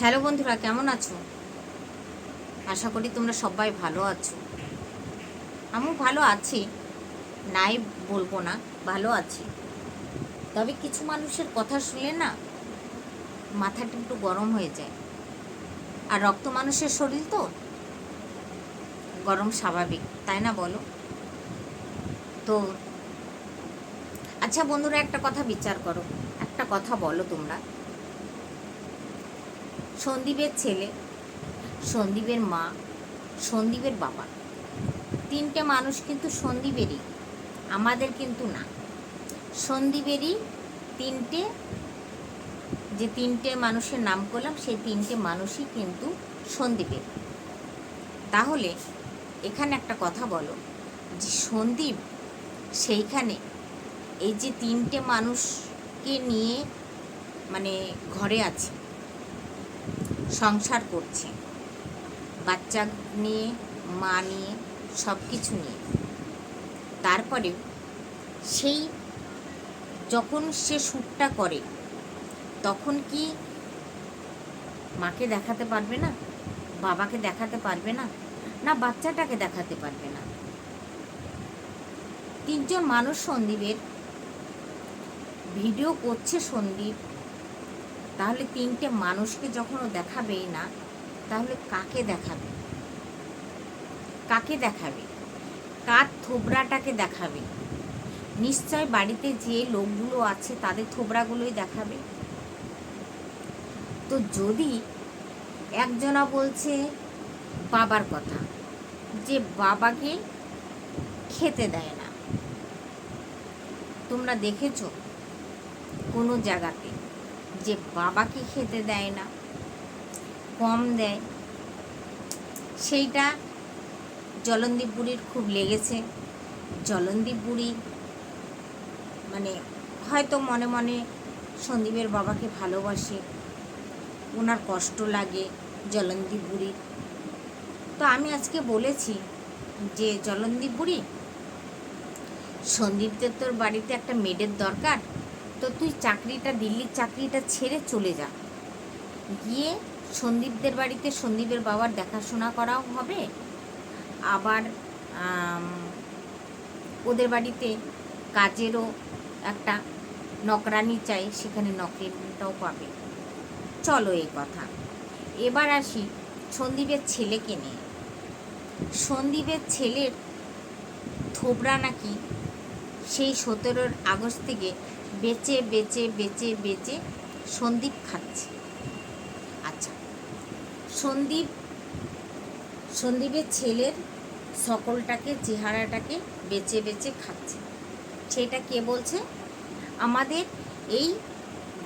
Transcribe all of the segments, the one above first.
Hello বন্ধুরা, কেমন আছো? আশা করি তোমরা সবাই ভালো আছো। আমিও ভালো আছি, নাই বলব না, ভালো আছি। তবে কিছু মানুষের কথা শুনলে না, মাথাটা একটু গরম হয়ে যায়। আর রক্ত মানুষের শরীর তো, গরম স্বাভাবিক, তাই না বলো? তো আচ্ছা বন্ধুরা, একটা কথা বিচার করো, একটা কথা বলো তোমরা। সন্দীপের ছেলে, সন্দীপের মা, সন্দীপের বাবা। তিনটে মানুষ কিন্তু সন্দীপেরই, আমাদের কিন্তু না। সন্দীপেরই তিনটে, যে তিনটে মানুষের নাম করলাম, সেই তিনটে মানুষই কিন্তু সন্দীপের। তাহলে এখানে একটা কথা বলো, যে সন্দীপ সেইখানে এই যে তিনটে মানুষকে নিয়ে মানে ঘরে আছে সংসার করছে। বাচ্চা নিয়ে, মা নিয়ে সব কিছু নিয়ে। তারপরে সেই যখন সে শ্যুটটা করে, তখন কি মাকে দেখাতে পারবে না? বাবাকে দেখাতে পারবে না? না, বাচ্চাটাকে দেখাতে পারবে না? তিনজন মানুষ সন্দীপের। ভিডিও করছে সন্দীপ। তাহলে তিনটে মানুষকে যখন ও দেখাবেই না, তাহলে কাকে দেখাবে? কাকে দেখাবে? কার থোবরাটাকে দেখাবে? নিশ্চয় বাড়িতে যে লোকগুলো আছে, তাদের থোবরাগুলোই দেখাবে? তো যদি একজনা বলছে বাবার কথা, যে বাবাকে খেতে দেয় না, তোমরা দেখেছ কোনো জায়গাতে যে বাবাকে খেতে দেয় না কম দেয়। সেইটা জলন্দীপ বুড়ির খুব লেগেছে। জলন্দীপ বুড়ি মানে হয়তো মনে মনে সন্দীপের বাবাকে ভালোবাসে, ওনার কষ্ট লাগে জলন্দীপ বুড়ির তো আমি আজকে বলেছি যে জলন্দীপ বুড়ি সন্দীপদের তোর বাড়িতে একটা মেডের দরকার। তো তুই চাকরিটা, দিল্লির চাকরিটা ছেড়ে চলে যা। গিয়ে সন্দীপদের বাড়িতে সন্দীপের বাবার দেখাশোনা করাও হবে। আবার ওদের বাড়িতে কাজেরও একটা নকরানি চাই, সেখানে নকরানিটাও পাবে। চলো এই কথা। এবার আসি সন্দীপের ছেলেকে নিয়ে। সন্দীপের ছেলের থোবরা নাকি সেই সতেরোর আগস্ট থেকে বেচে বেচে বেচে বেচে সন্দীপ খাচ্ছে। আচ্ছা সন্দীপ, সন্দীপের ছেলের সকলটাকে, চেহারাটাকে বেচে বেচে খাচ্ছে। সেটা কে বলছে? আমাদের এই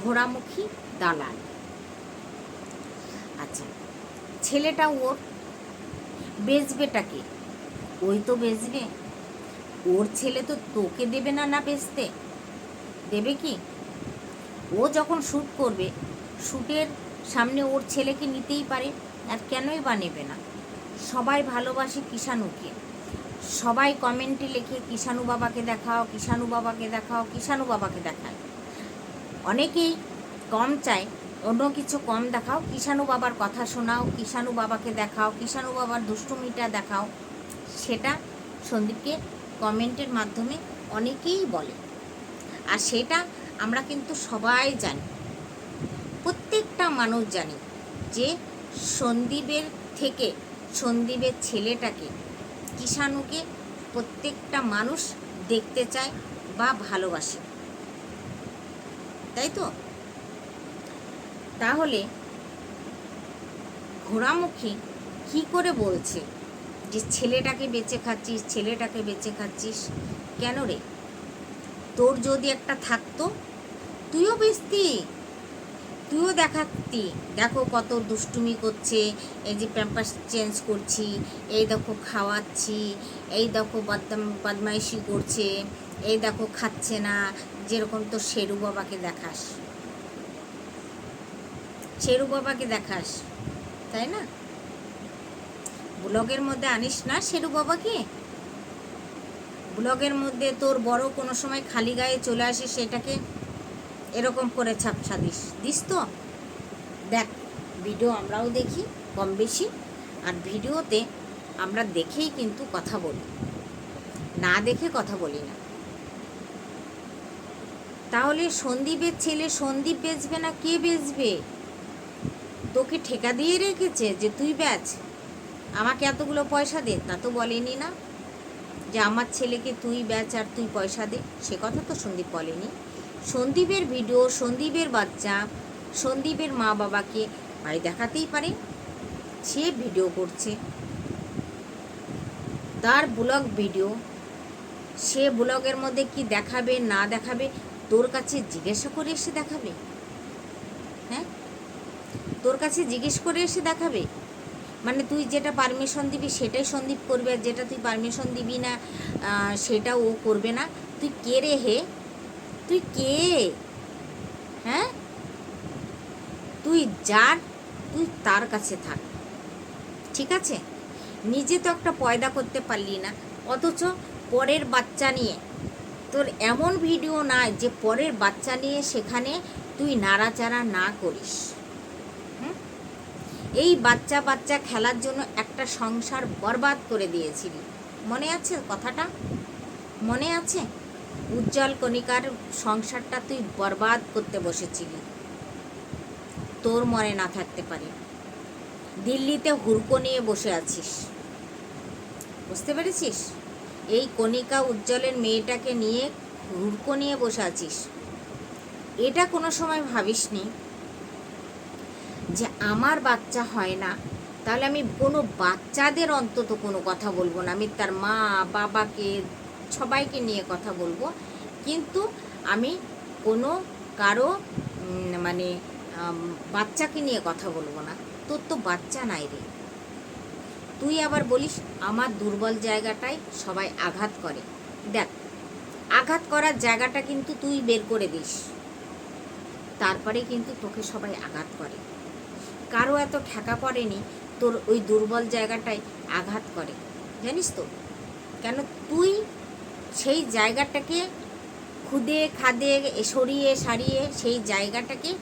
ঘোড়ামুখী দালাল। আচ্ছা ছেলেটা ওর বেচবেটাকে ওই তো বেচবে। ওর ছেলে তো তোকে দেবে না না বেচতে। দেবে কি? ও যখন শ্যুট করবে শ্যুটের সামনে ওর ছেলেকে নিতেই পারে আর কেনই বা নেবে না। সবাই ভালোবাসে কিষাণুকে। সবাই কমেন্টে লেখে, কিষাণু বাবাকে দেখাও, কিষাণু বাবাকে দেখাও, কিষাণু বাবাকে দেখায় অনেকেই কম চায়, অন্য কিছু কম দেখাও। কিষাণু বাবার কথা শোনাও, কিষাণু বাবাকে দেখাও, কিষাণু বাবার দুষ্টুমিটা দেখাও। সেটা সন্দীপকে কমেন্টের মাধ্যমে অনেকেই বলে। আর সেটা আমরা কিন্তু সবাই জানি। প্রত্যেকটা মানুষ জানি যে সন্দীপের থেকে সন্দীপের ছেলেটাকে কিষাণুকে প্রত্যেকটা মানুষ দেখতে চায় বা ভালোবাসে। তাই তো? তাহলে ঘোড়ামুখী কি করে বলছে যে ছেলেটাকে বেঁচে খাচ্ছিস, ছেলেটাকে বেঁচে খাচ্ছিস? কেন রে? তোর যদি একটা থাকতো, তুইও বেচতি, তুইও দেখাতি। দেখো কত দুষ্টুমি করছে, এই যে প্যাম্পাস চেঞ্জ করছি, এই দেখো খাওয়াচ্ছি, এই দেখো বদম বদমাইশি করছে, এই দেখো খাচ্ছে না, যেরকম তো শেরু বাবাকে দেখাস। শেরু বাবাকে দেখাস, তাই না? ব্লগের মধ্যে আনিস না শেরু বাবাকে? ব্লগের মধ্যে তোর বড় কোনো সময় খালি গায়ে চলে আসে, সেটাকে এরকম করে ছাপসা দিস দিস তো? দেখ, ভিডিও আমরাও দেখি, কম বেশি। আর ভিডিওতে আমরা দেখেই কিন্তু কথা বলি। না দেখে কথা বলি না। তাহলে সন্দীপের ছেলে সন্দীপ বেচবে না কে বেচবে? তোকে ঠেকা দিয়ে রেখেছে যে তুই বেচ। আমাকে এতগুলো পয়সা দে, তা তো বলেনি না। যে আমার ছেলেকে তুই বেচ আর তুই পয়সা দে, সে কথা তো সন্দীপ বলেনি। সন্দীপের ভিডিও, সন্দীপের বাচ্চা, সন্দীপের মা বাবাকে ভাই দেখাতেই পারে, সে ভিডিও করছে। তার ব্লগ ভিডিও, সে ব্লগের মধ্যে কি দেখাবে, না দেখাবে, তোর কাছে জিজ্ঞাসা করে এসে দেখাবে? হ্যাঁ? তোর কাছে জিজ্ঞেস করে এসে দেখাবে? মানে তুই যেটা পারমিশন দিবি সেটাই সন্দীপ করবে আর যেটা তুই পারমিশন দিবি না সেটা ও করবে না। তুই কে রে হে? তুই কে? হ্যাঁ? তুই যার, তুই তার কাছে থাক। ঠিক আছে? নিজে তো একটা পয়দা করতে পারলি না। অথচ পরের বাচ্চা নিয়ে, তোর এমন ভিডিও নাই যে পরের বাচ্চা নিয়ে সেখানে তুই নাড়াচাড়া না করিস? এই বাচ্চা বাচ্চা খেলার জন্য একটা সংসার বরবাদ করে দিয়েছিলি। মনে আছে কথাটা? মনে আছে? উজ্জ্বল কণিকার সংসারটা তুই বরবাদ করতে বসেছিলি। তোর মনে না থাকতে পারে। দিল্লিতে হুড়কো নিয়ে বসে আছিস। বুঝতে পেরেছিস? এই কণিকা উজ্জ্বলের মেয়েটাকে নিয়ে হুড়কো নিয়ে বসে আছিস। এটা কোনো সময় ভাবিসনি? যে আমার বাচ্চা হয় না, তাহলে আমি কোনো বাচ্চাদের অন্তত কোনো কথা বলব না। আমি তার মা, বাবাকে, সবাইকে নিয়ে কথা বলব। কিন্তু আমি কোনো কারও মানে বাচ্চাকে নিয়ে কথা বলব না। তোর তো বাচ্চা নাই রে। তুই আবার বলিস, আমার দুর্বল জায়গাটায় সবাই আঘাত করে। দেখ, আঘাত করার জায়গাটা কিন্তু তুই বের করে দিস। তারপরে কিন্তু তোকে সবাই আঘাত করে। কারও এত ঠেকা পড়েনি, তোর ওই দুর্বল জায়গাটায় আঘাত করে। জানিস তো? কেন তুই সেই জায়গাটাকে খুদে, খাদে, সরিয়ে, সারিয়ে সেই জায়গাটাকে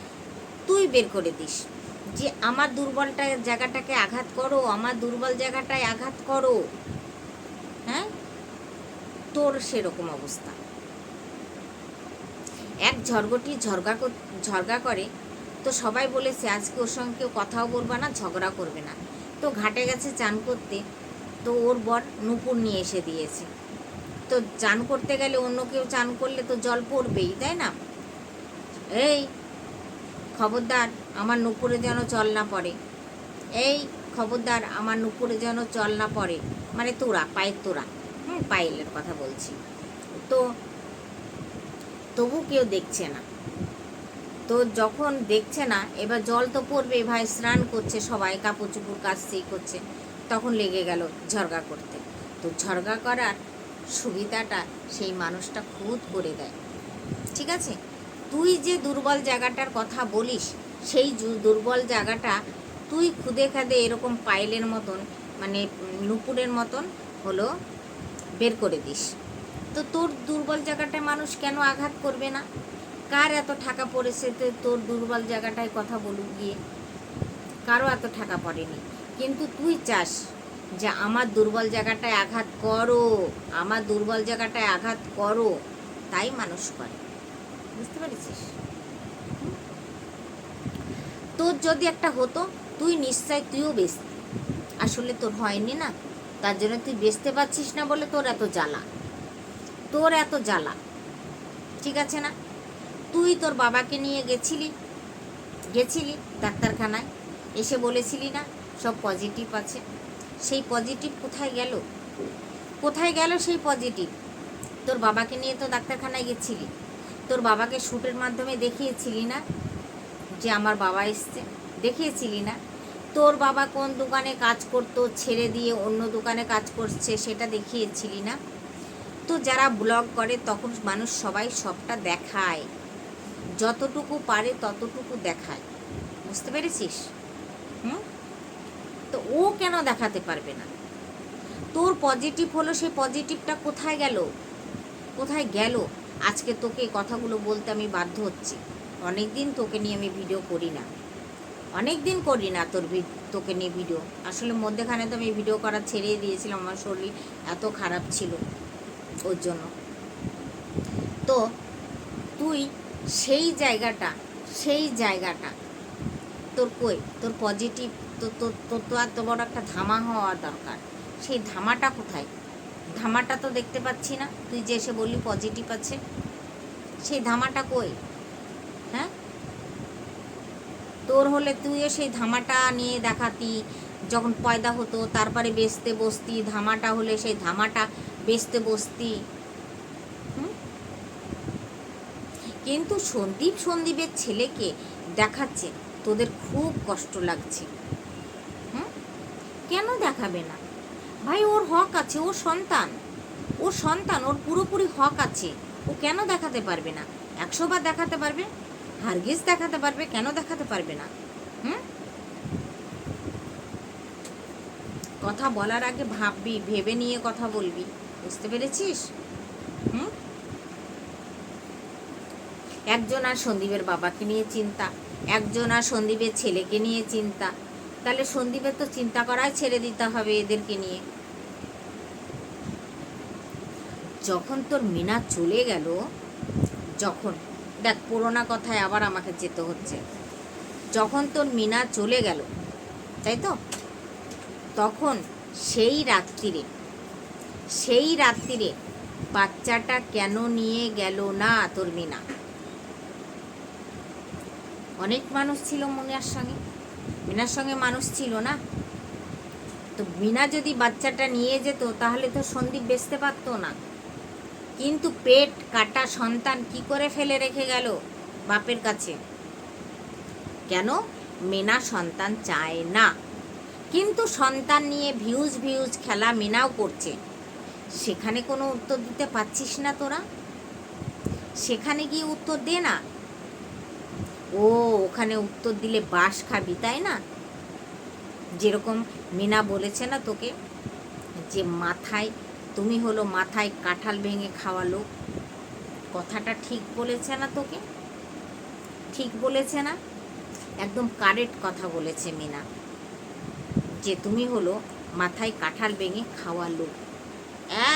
তুই বের করে দিস। যে আমার দুর্বলটা জায়গাটাকে আঘাত করো, আমার দুর্বল জায়গাটায় আঘাত করো। হ্যাঁ? তোর সেরকম অবস্থা। এক ঝরগটি ঝরগা ঝরগা করে তো সবাই বলেছে, আজকে ওর সঙ্গে কেউ কথাও বলবে না ঝগড়া করবে না। তো ঘাটে গেছে চান করতে, তো ওর বর নুপুর নিয়ে এসে দিয়েছে। তো চান করতে গেলে অন্য কেউ চান করলে তো জল পড়বেই, তাই না? এই, খবরদার, আমার নুপুরে যেন জল না পড়ে। এই, খবরদার, আমার নুপুরে যেন চল না পড়ে। মানে তোরা, পায়ের তোরা। হুম, পায়েলের কথা বলছি। তো তবু কেউ দেখছে না। তো যখন দেখছে না, এবার জল তো পড়বে, ভাই স্নান করছে সবাই, কাপড় চুপড় কাচছেই করছে, তখন লেগে গেল ঝরগা করতে। তো ঝরগা করার সুবিধাটা সেই মানুষটা খুদ করে দেয়। ঠিক আছে? তুই যে দুর্বল জায়গাটার কথা বলিস, সেই দুর্বল জায়গাটা তুই খুদে খাদে এরকম পাইলের মতন মানে নুপুরের মতন হলো বের করে দিস। তো তোর দুর্বল জায়গাটায় মানুষ কেন আঘাত করবে না? কার এত টাকা পড়েছে তো তোর দুর্বল জায়গাটায় কথা বলুক গিয়ে? কারও এত টাকা পড়েনি। কিন্তু তুই চাস যে আমার দুর্বল জায়গাটায় আঘাত করো, আমার দুর্বল জায়গাটায় আঘাত করো, তাই মানুষ করে। বুঝতে পেরেছিস? তোর যদি একটা হতো, তুই নিশ্চয় তুইও বেচতি। আসলে তোর হয়নি না। তার জন্য তুই বেচতে পারছিস না বলে তোর এত জ্বালা। তোর এত জ্বালা। ঠিক আছে না? তুই তোর বাবাকে নিয়ে গেছিলি? গেছিলি ডাক্তারখানায়? এসে বলেছিলি না, সব পজিটিভ আছে। সেই পজিটিভ কোথায় গেল? কোথায় গেল সেই পজিটিভ তোর বাবাকে নিয়ে তো ডাক্তারখানায় গেছিলি। তোর বাবাকে শ্যুটের মাধ্যমে দেখিয়েছিলি না যে আমার বাবা এসছে? দেখিয়েছিলি না? তোর বাবা কোন দোকানে কাজ করতো, ছেড়ে দিয়ে অন্য দোকানে কাজ করছে সেটা দেখিয়েছিলি না? তো যারা ব্লগ করে তখন মানুষ সবাই সবটা দেখায়। যতটুকু পারে ততটুকু দেখায়। বুঝতে পেরেছিস? হুম? তো ও কেন দেখাতে পারবে না? তোর পজিটিভ হলো সেই পজিটিভটা কোথায় গেল? কোথায় গেল? আজকে তোকে কথাগুলো বলতে আমি বাধ্য হচ্ছি। অনেক দিন তোকে নিয়ে আমি ভিডিও করি না। অনেক দিন করি না তোর তোকে নিয়ে ভিডিও আসলে মধ্যেখানে তো আমি ভিডিও করা ছেড়ে দিয়েছিলাম, আমার শরীর এত খারাপ ছিল ওর জন্য। তো তুই সেই জায়গাটা সেই জায়গাটা। তোর কই? তোর পজিটিভ তো তোর তোর তো এত বড় একটা ধামা হওয়া দরকার। সেই ধামাটা কোথায়? ধামাটা তো দেখতে পাচ্ছি না। তুই যে এসে বললি পজিটিভ আছে। সেই ধামাটা কই? হ্যাঁ? তোর হলে তুইও সেই ধামাটা নিয়ে দেখাতি। যখন পয়দা হতো, তারপরে বেচতে বসতি। ধামাটা হলে সেই ধামাটা বেচতে বসতি হুম? কিন্তু সন্দীপ সন্দীপের ছেলেকে দেখাচ্ছে, তোদের খুব কষ্ট লাগছে। হুম? কেন দেখাবে না? ভাই, ওর হক আছে, ওর সন্তান। ওর সন্তান, ওর পুরোপুরি হক আছে। ও কেন দেখাতে পারবে না? একশো বার দেখাতে পারবে? হারগিজ দেখাতে পারবে? কেন দেখাতে পারবে না? হুম? কথা বলার আগে ভাববি, ভেবে নিয়ে কথা বলবি। বুঝতে পেরেছিস? একজন আর সন্দীপের বাবাকে নিয়ে চিন্তা, একজন আর সন্দীপের ছেলেকে নিয়ে চিন্তা। তাহলে সন্দীপের তো চিন্তা করাই ছেড়ে দিতে হবে এদেরকে নিয়ে। যখন তোর মিনা চলে গেল, যখন, দেখ পুরোনা কথায় আবার আমাকে যেতে হচ্ছে। যখন তোর মিনা চলে গেল, তাই তো? তখন সেই রাত্রিরে সেই রাত্রিরে বাচ্চাটা কেন নিয়ে গেল না তোর মিনা? অনেক মানুষ ছিল মিনার সঙ্গে। মিনার সঙ্গে মানুষ ছিল না। তো মিনা যদি বাচ্চাটা নিয়ে যেত, তাহলে তো সন্দীপ বেচতে পারতো না। কিন্তু পেট কাটা সন্তান কি করে ফেলে রেখে গেল বাপের কাছে? কেন? মেনা সন্তান চায় না। কিন্তু সন্তান নিয়ে ভিউজ ভিউজ খেলা মেনাও করছে। সেখানে কোনো উত্তর দিতে পারছিস না তোরা? সেখানে গিয়ে উত্তর দে না। ও ওখানে উত্তর দিলে বাস খাবি, তাই না? যেরকম মিনা বলেছে না তোকে, যে মাথায়, তুমি হলো মাথায় কাঁঠাল ভেঙে খাওয়া লোক। কথাটা ঠিক বলেছে না তোকে? ঠিক বলেছে না? একদম কারেক্ট কথা বলেছে মিনা, যে তুমি হলো মাথায় কাঁঠাল ভেঙে খাওয়া লোক।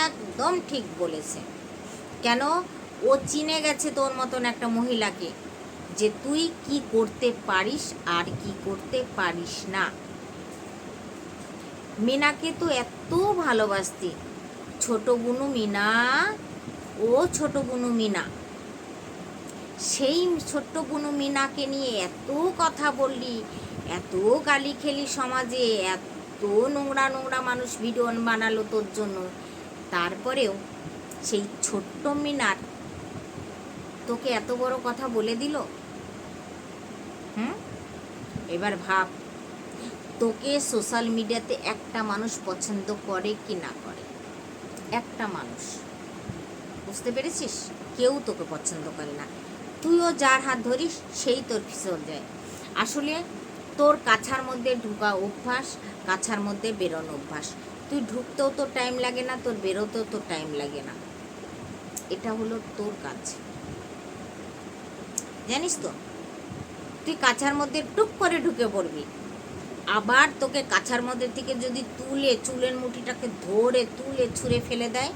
একদম ঠিক বলেছে। কেন? ও চিনে গেছে তোর মতন একটা মহিলাকে। যে তুই কি করতে পারিস আর কি করতে পারিস না। মিনাকে তো এত ভালোবাসতি। ছোট বুনু মিনা ও ছোট বুনু মিনা। সেই ছোট্ট বুনু মিনাকে নিয়ে এত কথা বললি, এত গালি খেলি সমাজে, এত নোংরা নোংরা মানুষ ভিডিও বানালো তোর জন্য। তারপরেও সেই ছোট্ট মিনার তোকে এত বড় কথা বলে দিল? হুম? এবার ভাব, তোকে সোশ্যাল মিডিয়াতে একটা মানুষ পছন্দ করে কি না করে? একটা মানুষ। বুঝতে পেরেছিস? কেউ তোকে পছন্দ করে না। তুইও যার হাত ধরিস, সেই তোর ফিসল যায়। আসলে তোর কাছার মধ্যে ঢুকা অভ্যাস, কাছার মধ্যে বেরোনো অভ্যাস। তুই ঢুকতেও তোর টাইম লাগে না, তোর বেরোতেও তোর টাইম লাগে না। এটা হলো তোর কাজ। জানিস তো তুই কাছার মধ্যে টুক করে ঢুকে পড়বি। আবার তোকে কাছার মধ্যে থেকে যদি তুলে চুলের মুঠিটাকে ধরে তুলে ছুঁড়ে ফেলে দেয়,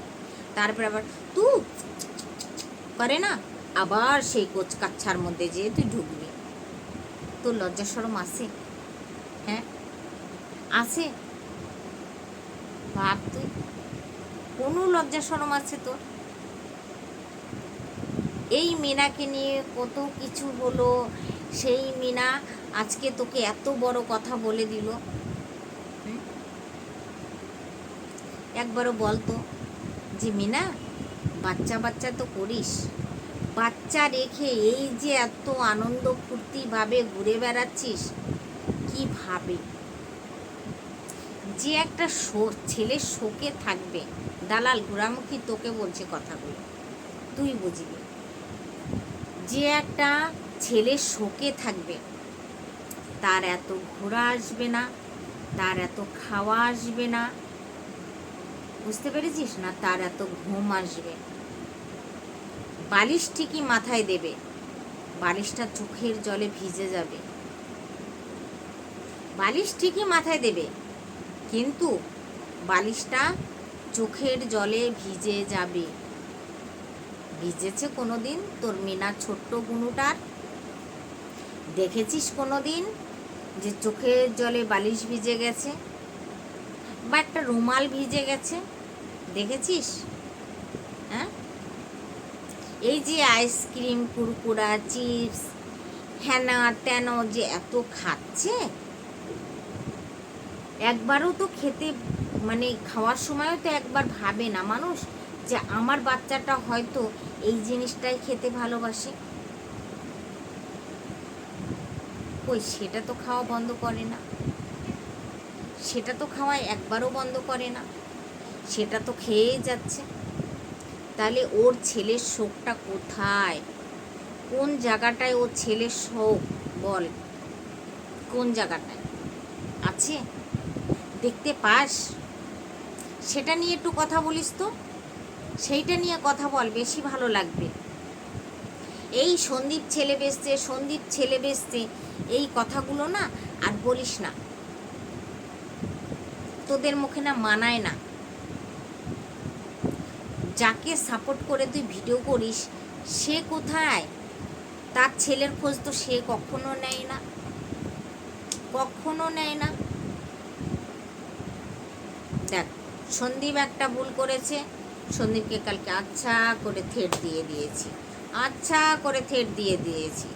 তারপরে আবার তু করে না, আবার সেই কোচ কাছার মধ্যে যেয়ে তুই ঢুকবি। তোর লজ্জা সরম আছে? হ্যাঁ? আছে? ভাব তুই, কোনো লজ্জা সরম আছে তোর? এই মেনাকে নিয়ে কত কিছু হলো সেই মিনা আজকে তোকে এত বড় কথা বলে দিল? একবারও বলতো যে, মিনা, বাচ্চা বাচ্চা তো করিস। বাচ্চা রেখে এই যে এত আনন্দ ফুর্তিভাবে ঘুরে বেড়াচ্ছিস, কি ভাবে? যে একটা ছেলে শোকে থাকবে। দালাল ঘোরামুখী তোকে বলছে কথাগুলো। তুই বুঝবি। যে একটা ছেলে শোকে থাকবে। তার এত ঘোরা আসবে না, তার এত খাওয়া আসবে না। বুঝতে পেরেছিস না? তার এত ঘুম আসবে। বালিশ ঠিকই মাথায় দেবে। বালিশটা চোখের জলে ভিজে যাবে। বালিশ ঠিকই মাথায় দেবে, কিন্তু বালিশটা চোখের জলে ভিজে যাবে। ভিজেছে কোনো দিন তোর মিনার ছোট্ট গুনুটার দেখেছিস কোনো দিন যে চোখের জলে বালিশ ভিজে গেছে বা একটা রুমাল ভিজে গেছে? দেখেছিস? হ্যাঁ? এই যে আইসক্রিম, কুরকুরা, চিপস হ্যানা ত্যানো যে এত খাচ্ছে, একবারও তো খেতে মানে খাওয়ার সময়ও তো একবার ভাবে না মানুষ যে আমার বাচ্চাটা হয়তো এই জিনিসটাই খেতে ভালোবাসে। কই, সেটা তো খাওয়া বন্ধ করে না। সেটা তো খাওয়া একবারও বন্ধ করে না। সেটা তো খেয়েই যাচ্ছে। তাহলে ওর ছেলের শোকটা কোথায়? কোন জায়গাটায় ওর ছেলের শোক? বল। কোন জায়গাটায়? আছে? দেখতে পাস? সেটা নিয়ে একটু কথা বলিস তো। সেইটা নিয়ে কথা বল, বেশি ভালো লাগবে। এই সন্দীপ ছেলে বেসছে সন্দীপ ছেলে বেসছে এই কথাগুলো না আর বলিস না। তোদের মুখে না মানায় না। যাকে সাপোর্ট করে তুই ভিডিও করিস, সে কোথায়? তার ছেলের খোঁজ তো সে কখনো নেয় না। কখনো নেয় না। দেখ, সন্দীপ একটা ভুল করেছে। সন্দীপকে কালকে আচ্ছা করে থেট দিয়ে দিয়েছি। আচ্ছা করে থেট দিয়ে দিয়েছি।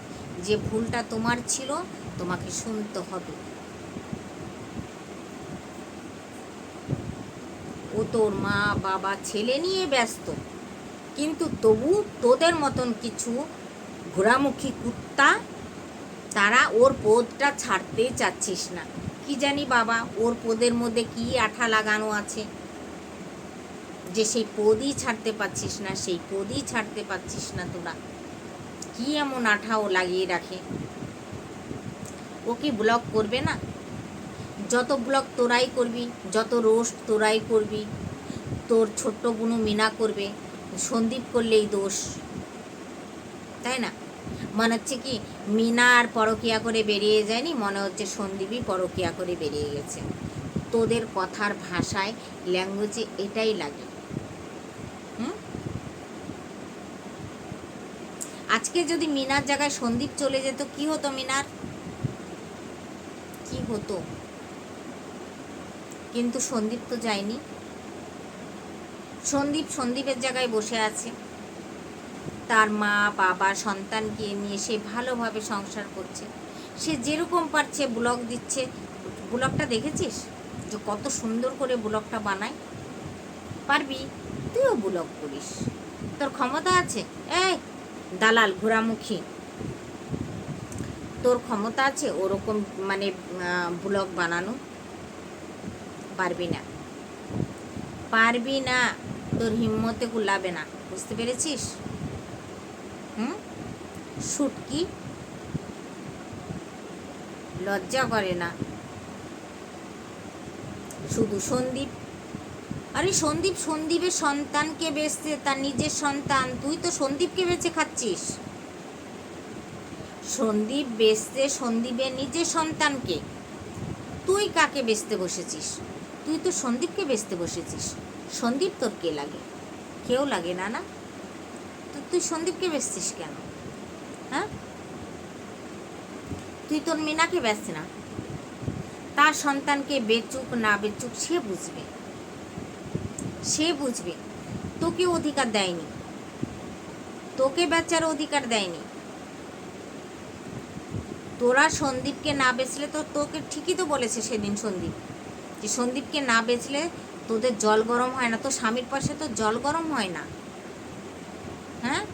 যে ভুলটা তোমার ছিল, তোমাকে শুনতে হবে। ও তোর মা, বাবা, ছেলে নিয়ে ব্যস্ত। কিন্তু তবু তোদের মতন কিছু ঘোরামুখী কুত্তা, তারা ওর পদটা ছাড়তে চাচ্ছিস না। কি জানি বাবা, ওর পদের মধ্যে কি আঠা লাগানো আছে? যে সেই পদই ছাড়তে পারছিস না, সেই পদই ছাড়তে পারছিস না তোরা। কি এমন আঠা ও লাগিয়ে রাখে? ও কি ব্লক করবে না? যত ব্লক তোরাই করবি, যত রোস্ট তোরাই করবি, তোর ছোট্ট বুনু মিনা করবে, সন্দীপ করলেই দোষ। তাই না? মনে হচ্ছে কি মিনা আর পরকিয়া করে বেরিয়ে যায়নি? মনে হচ্ছে সন্দীপই পরকিয়া করে বেরিয়ে গেছে। তোদের কথার ভাষায় ল্যাঙ্গুয়েজে এটাই লাগে। আজকে যদি মিনার জায়গায় সন্দীপ চলে যেত, কি হতো মিনার? কি হতো? কিন্তু সন্দীপ তো যায়নি। সন্দীপ সন্দীপের জায়গায় বসে আছে। তার মা, বাবা সন্তানকে নিয়ে সে ভালোভাবে সংসার করছে। সে যেরকম পারছে ব্লগ দিচ্ছে। ব্লগটা দেখেছিস? যে কত সুন্দর করে ব্লগটা বানায়। পারবি? তুইও ব্লগ করিস। তোর ক্ষমতা আছে? এই দালাল ঘোরামুখী তোর ক্ষমতা আছে ওরকম মানে ব্লগ বানানো? পারবি না। পারবি না, তোর হিম্মতে কুলাবে না। বুঝতে পেরেছিস? হুম? শুটকি লজ্জা করে না। শুধু সন্দীপ আরে সন্দীপ, সন্দীপের সন্তানকে বেচতে তার নিজের সন্তান। তুই তো সন্দীপকে বেচে খাচ্ছিস। সন্দীপ বেচতে সন্দীপের নিজের সন্তানকে। তুই কাকে বেচতে বসেছিস? তুই তো সন্দীপকে বেচতে বসেছিস। সন্দীপ তোর কে লাগে? কেউ লাগে না না? তো তুই সন্দীপকে বেচছিস কেন? হ্যাঁ? তুই তোর মিনাকে ব্যস্ত না। তার সন্তানকে বেচুক, না বেচুক, সে বুঝবে। সে বুঝবে। তোকে অধিকার দেয়নি। তোকে বেচার অধিকার দেয়নি। তোরা সন্দীপকে না বেচলে তো তোকে ঠিকই তো বলেছে সেদিন সন্দীপ। যে সন্দীপকে না বেচলে তোদের জল গরম হয় না তো স্বামীর পাশে তো জল গরম হয় না। হ্যাঁ?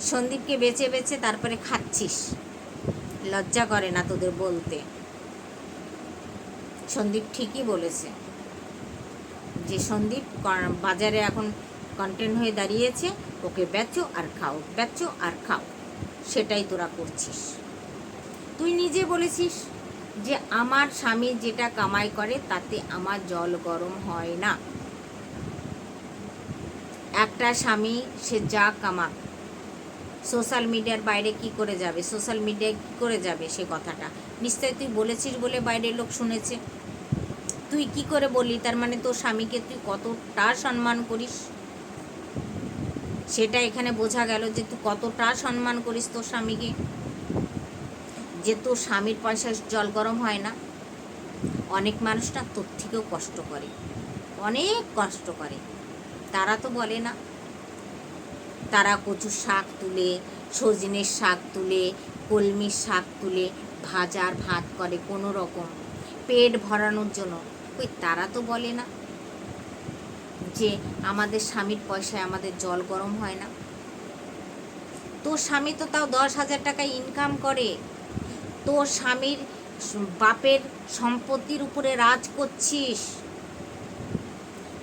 সন্দীপকে বেচে বেচে তারপরে খাচ্ছিস। লজ্জা করে না তোদের বলতে। সন্দীপ ঠিকই বলেছে। যে সন্দীপ বাজারে এখন কন্টেন্ট হয়ে দাঁড়িয়েছে, ওকে বেচো আর খাও, বেচো আর খাও, সেটাই তোরা করছিস। তুই নিজে বলেছিস যে আমার স্বামী যেটা কামাই করে তাতে আমার জল গরম হয় না। একটা স্বামী, সে যা কামাক সোশ্যাল মিডিয়ার বাইরে কি করে যাবে? সোশ্যাল মিডিয়ায় কি করে যাবে সে কথাটা? নিশ্চয়ই তুই বলেছিস বলে বাইরের লোক শুনেছে। তুই কি করে বললি? তার মানে তোর স্বামীকে তুই কতটা সম্মান করিস? সেটা এখানে বোঝা গেল যে তুই কতটা সম্মান করিস তোর স্বামীকে। যে তোর স্বামীর পয়সায় জল গরম হয় না। অনেক মানুষ না তোর থেকেও কষ্ট করে। অনেক কষ্ট করে। তারা তো বলে না। তারা কচুর শাক তুলে, সজনের শাক তুলে, কলমির শাক তুলে, ভাজার ভাত করে কোনো রকম। পেট ভরানোর জন্য ওই তারা তো বলে না যে আমাদের স্বামীর পয়সায় আমাদের জল গরম হয় না। তোর স্বামী তো তাও দশ হাজার টাকা ইনকাম করে। তোর স্বামীর বাপের সম্পত্তির উপরে রাজ করছিস।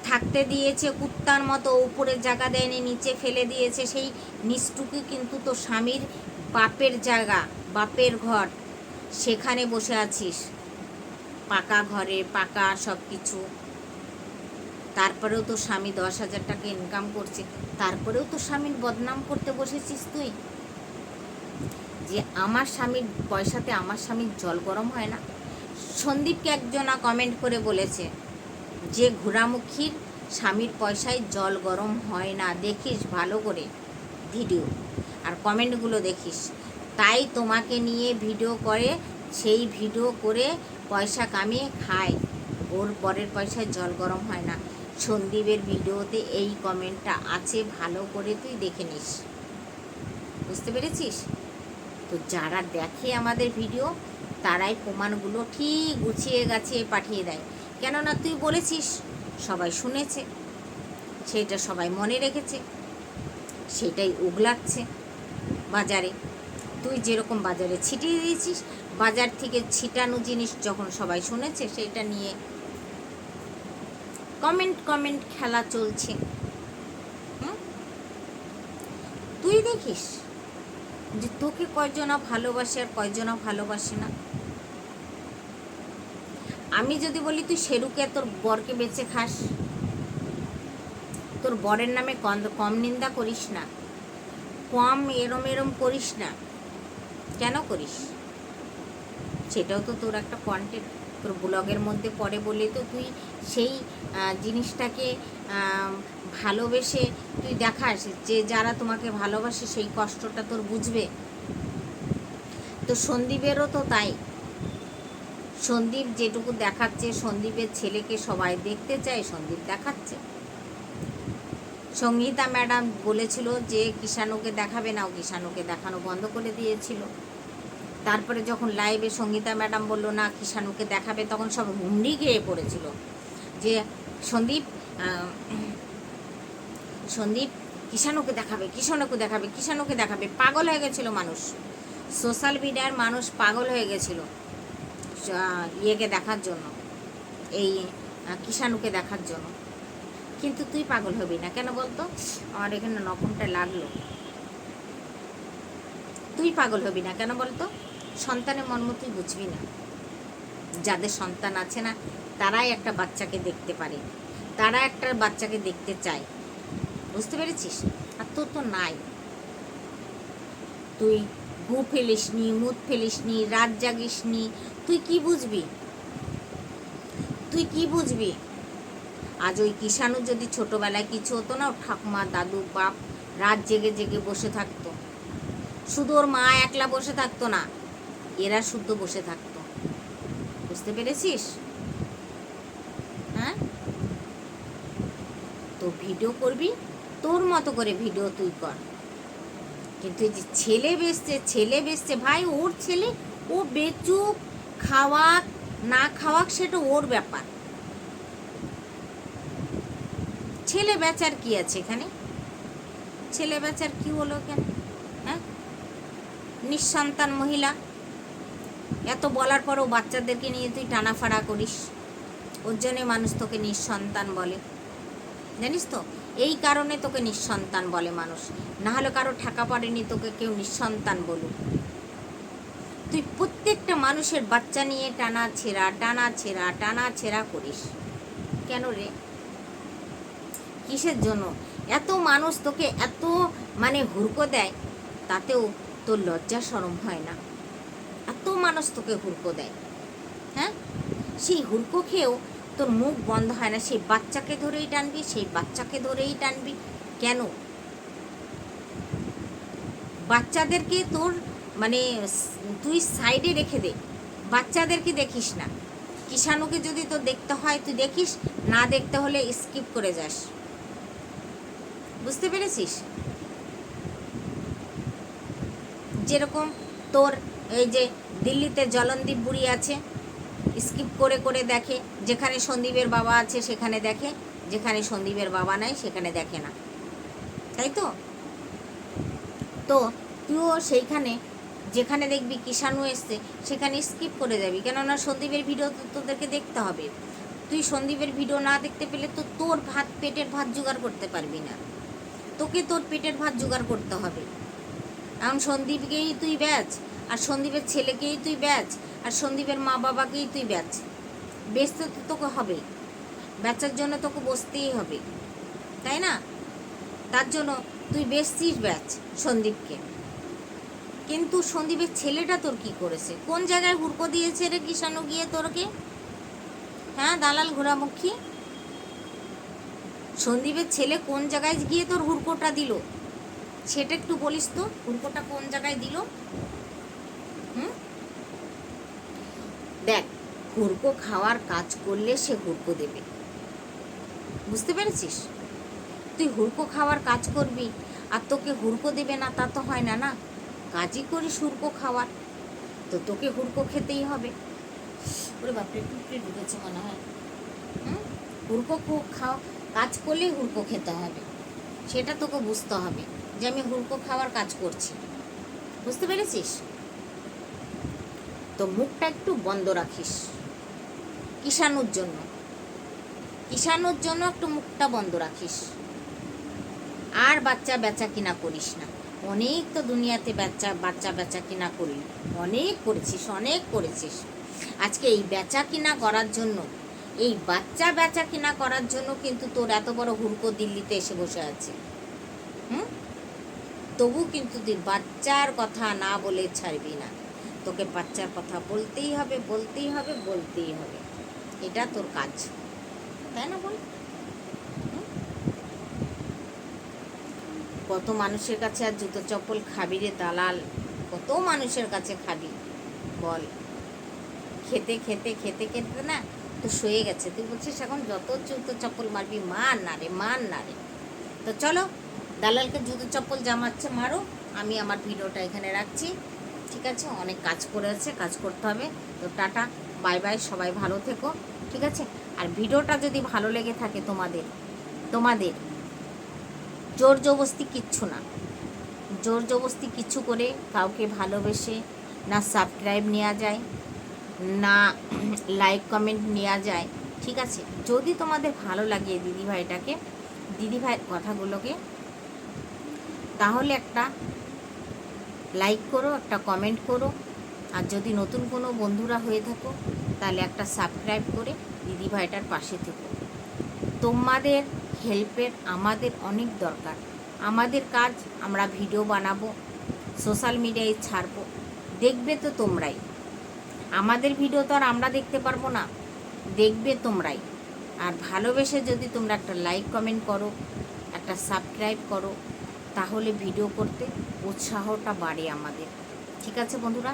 থাকতে দিয়েছে কুত্তার মতো, উপরে জায়গা দেয়নি, নিচে ফেলে দিয়েছে। সেই নিচটুকু কিন্তু তোর স্বামীর বাপের জায়গা, বাপের ঘর। সেখানে বসে আছিস। পাকা ঘরে, পাকা সব কিছু তারপরেও তো স্বামী দশ হাজার টাকা ইনকাম করছে। তারপরেও তো স্বামীর বদনাম করতে বসেছিস তুই। যে আমার স্বামীর পয়সাতে আমার স্বামীর জল গরম হয় না। সন্দীপকে একজনা কমেন্ট করে বলেছে, যে ঘোরামুখীর স্বামীর পয়সায় জল গরম হয় না। দেখিস ভালো করে ভিডিও আর কমেন্টগুলো দেখিস। তাই তোমাকে নিয়ে ভিডিও করে, সেই ভিডিও করে পয়সা কামিয়ে খায়। ওর পরের পয়সায় জল গরম হয় না। সন্দীপের ভিডিওতে এই কমেন্টটা আছে, ভালো করে তুই দেখে নিস। বুঝতে পেরেছিস? তো যারা দেখে আমাদের ভিডিও, তারাই প্রমাণগুলো ঠিক গুছিয়ে গাছিয়ে পাঠিয়ে দেয়। কেননা তুই বলেছিস, সবাই শুনেছে। সেটা সবাই মনে রেখেছে। সেটাই উগলাচ্ছে বাজারে। তুই যেরকম বাজারে ছিটিয়ে দিয়েছিস বাজার থেকে ছিটানো জিনিস যখন সবাই শুনেছে সেটা নিয়ে কমেন্ট কমেন্ট খেলা চলছে? তুই দেখিস যে তোকে কয়জনা ভালোবাসে আর কয়জনা ভালোবাসে না? আমি যদি বলি তুই সেরুকে তোর বরকে বেঁচে খাস, তোর বরের নামে কম নিন্দা করিস না, কম এরম এরম করিস না। কেন করিস? সেটাও তো তোর একটা কন্টেন্ট তোর ব্লগের মধ্যে পড়ে বলে তো তুই সেই জিনিসটাকে ভালোবেসে তুই দেখাস যে যারা তোমাকে ভালোবাসে সেই কষ্টটা তোর বুঝবে। তো সন্দীপেরও তো তাই। সন্দীপ যেটুকু দেখাচ্ছে, সন্দীপের ছেলেকে সবাই দেখতে চায়, সন্দীপ দেখাচ্ছে। সঙ্গীতা ম্যাডাম বলেছিল যে কিষাণুকে দেখাবে না, ও কিষাণুকে দেখানো বন্ধ করে দিয়েছিল। তারপরে যখন লাইভে সঙ্গীতা ম্যাডাম বলল, না, কিষাণুকে দেখাবে, তখন সব হুমড়ি গিয়ে পড়েছিল। যে সন্দীপ সন্দীপ, কিষাণুকে দেখাবে কিষাণুকে দেখাবে কিষাণুকে দেখাবে, পাগল হয়ে গেছিল মানুষ। সোশ্যাল মিডিয়ার মানুষ পাগল হয়ে গেছিল ইয়েকে দেখার জন্য, এই কিষাণুকে দেখার জন্য। কিন্তু তুই পাগল হবি না কেন বলতো? আমার এখানে নখমটা লাগল। তুই পাগল হবি না কেন বলতো? সন্তানের মর্ম তুই বুঝবি না। যাদের সন্তান আছে না, তারাই একটা বাচ্চাকে দেখতে পারে। তারা একটা বাচ্চাকে দেখতে চায়। বুঝতে পেরেছিস? আর তোর তো নাই। তুই গু ফেলিস নি মুদ ফেলিস নি রাত জাগিস নি তুই কি বুঝবি? তুই কি বুঝবি? আজ ওই কিষাণু যদি ছোটবেলায় কিছু হতো না ঠাকুমা, দাদু, বাপ রাত জেগে জেগে বসে থাকতো। শুধু ওর মা একলা বসে থাকতো না এরা শুদ্ধ বসে থাকতো। বুঝতে পেরেছিস? হ্যাঁ? তো ভিডিও করবি, তোর মতো করে ভিডিও তুই কর। কিন্তু এই যে ছেলে বেসছে ছেলে বেসছে ভাই, ওর ছেলে, ও বেচুক, খাওয়াক, না খাওয়াক, সেটা ওর ব্যাপার। ছেলে বেচার কি আছে এখানে? ছেলে বেচার কি হলো কেন হ্যাঁ? নিঃসন্তান মহিলা। এত বলার পরও বাচ্চাদেরকে নিয়ে তুই টানাফাড়া করিস। ওর জন্যে মানুষ তোকে নিঃসন্তান বলে। জানিস তো, এই কারণে তোকে নিঃসন্তান বলে মানুষ। না হলে কারও ঠাকা পড়েনি তোকে কেউ নিঃসন্তান বলুক। তুই প্রত্যেকটা মানুষের বাচ্চা নিয়ে টানা ছেঁড়া টানা ছেঁড়া টানা ছেঁড়া করিস। কেন রে? কিসের জন্য? এত মানুষ তোকে এত মানে হুড়কো দেয়, তাতেও তোর লজ্জা সরম হয় না। এত মানুষ তোকে হুড়কো দেয়। হ্যাঁ? সেই হুড়কো খেয়েও তোর মুখ বন্ধ হয় না, সেই বাচ্চাকে ধরেই টানবি, সেই বাচ্চাকে ধরেই টানবি। কেন? বাচ্চাদেরকে তোর মানে তুই সাইডে রেখে দে। বাচ্চাদেরকে দেখিস না। কিষাণুকে যদি তোর দেখতে হয়, তুই দেখিস, না দেখতে হলে স্কিপ করে যাস। বুঝতে পেরেছিস? যেরকম তোর এই যে দিল্লিতে জলনদীপ বুড়ি আছে স্কিপ করে করে দেখে। যেখানে সন্দীপের বাবা আছে, সেখানে দেখে। যেখানে সন্দীপের বাবা নাই, সেখানে দেখে না। তাই তো? তো তুইও সেইখানে, যেখানে দেখবি কিষাণু এসছে, সেখানে স্কিপ করে যাবি। কেননা সন্দীপের ভিডিও তোদেরকে দেখতে হবে। তুই সন্দীপের ভিডিও না দেখতে পেলে তো তোর ভাত, পেটের ভাত জোগাড় করতে পারবি না। তোকে তোর পেটের ভাত জোগাড় করতে হবে। এখন সন্দীপকেই তুই ব্যাচ আর সন্দীপের ছেলেকেই তুই ব্যাচ আর সন্দীপের মা বাবাকেই তুই ব্যাচ বেচতে তো তোকে হবেই। বেচার জন্য তোকে বসতেই হবে। তাই না? তার জন্য তুই বেচছিস ব্যাচ সন্দীপকে। কিন্তু সন্দীপের ছেলেটা তোর কি করেছে? কোন জায়গায় হুড়কো দিয়েছে রে কিষাণু গিয়ে তোরকে? হ্যাঁ দালাল ঘোরামুখী সন্দীপের ছেলে কোন জায়গায় গিয়ে তোর হুড়কোটা দিল? সেটা একটু বলিস তো, হুড়কোটা কোন জায়গায় দিল হুম দেখ হুড়কো খাওয়ার কাজ করলে সে হুড়কো দেবে। বুঝতে পেরেছিস? তুই হুড়কো খাওয়ার কাজ করবি, আর তোকে হুড়কো দেবে না, তা তো হয় না না? কাজই করিস হুড়কো খাওয়ার। তো তোকে হুড়কো খেতেই হবে। ওরে বাপরে, টুকরে ঢুকেছে মনে হয়। হুড়কো খাওয়া কাজ করলেই হুড়কো খেতে হবে। সেটা তোকে বুঝতে হবে যে আমি হুড়কো খাওয়ার কাজ করছি। বুঝতে পেরেছিস? তো মুখটা একটু বন্ধ রাখিস। কিষাণুর জন্য। কিষাণুর জন্য একটু মুখটা বন্ধ রাখিস। আর বাচ্চা বেচা কিনা করিস না। অনেক তো দুনিয়াতে বাচ্চা বাচ্চা বেচা কিনা করলি। অনেক করেছিস অনেক করেছিস। আজকে এই বেচা কিনা করার জন্য, এই বাচ্চা বেচা কিনা করার জন্য কিন্তু তোর এত বড় হুড়কো দিল্লিতে এসে বসে আছে। হুম? তবু কিন্তু তুই বাচ্চার কথা না বলে ছাড়বি না। তোকে বাচ্চার কথা বলতেই হবে বলতেই হবে বলতেই হবে। এটা তোর কাজ। তাই না বল? কত মানুষের কাছে আর জুতো চপ্পল খাবি রে দালাল? কত মানুষের কাছে খাবি? বল। খেতে খেতে খেতে খেতে না তো শুয়ে গেছে। তুই বলছিস এখন যত জুতো চপ্পল মারবি, মার না রে, মার না রে। তো চলো, দালালকে জুতো চপ্পল জামাচ্ছে, মারো। আমি আমার ভিডিওটা এখানে রাখছি। ঠিক আছে? অনেক কাজ করে আছে, কাজ করতে হবে। তো টাটা। বাই বাই, সবাই ভালো থেকো, ঠিক আছে? আর ভিডিওটা যদি ভালো লেগে থাকে তোমাদের তোমাদের, জোর জবস্তি কিচ্ছু না। জোর জবস্তি কিছু করে কাউকে ভালোবেসে না সাবস্ক্রাইব নেওয়া যায়, না লাইক কমেন্ট নেওয়া যায়, ঠিক আছে? যদি তোমাদের ভালো লাগে দিদিভাইটাকে দিদিভাইয়ের কথাগুলোকে, তাহলে একটা লাইক করো, একটা কমেন্ট করো আর যদি নতুন কোনো বন্ধুরা হয়ে থাকো, তাহলে একটা সাবস্ক্রাইব করে দিদিভাইটার পাশে থেকো। তোমাদের হেল্পের আমাদের অনেক দরকার। আমাদের কাজ আমরা ভিডিও বানাবো সোশ্যাল মিডিয়ায় ছাড়বো। দেখবে তো তোমরাই। আমাদের ভিডিও তো আর আমরা দেখতে পারব না। দেখবে তোমরাই। আর ভালোবেসে যদি তোমরা একটা লাইক কমেন্ট করো, একটা সাবস্ক্রাইব করো, তাহলে ভিডিও করতে উৎসাহটা বাড়ে আমাদের। ঠিক আছে বন্ধুরা?